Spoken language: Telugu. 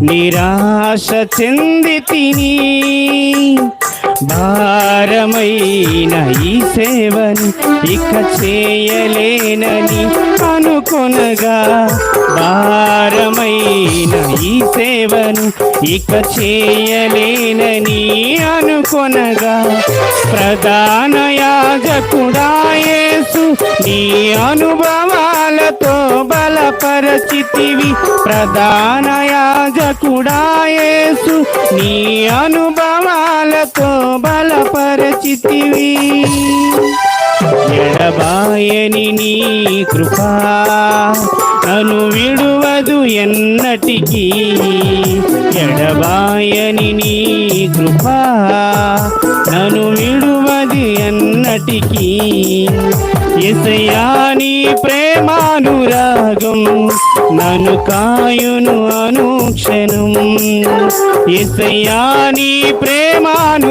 నిరాశ చెంది తిని భారమైన ఈ సేవని ఇక చేయలేనని అనుకొనగా భారమైన ఈ సేవను ఇక చేయలేనని అనుకొనగా ప్రధాన యాగకుడాయేసు నీ అనుభవా అనుభవాలతో బలపరచితివి. ప్రధాన యాజకుడాయేసు నీ అనుభవాలతో బలపరచితివి. ఎడబాయని నీ కృపా నను విడువదు ఎన్నటికీ. ఎడబాయని నీ కృపా నను విడు ఎన్నటికీ ఎసయా నీ ప్రేమానురాగం నన్ను కాయును అనుక్షణం. ఎసయా నీ ప్రేమాను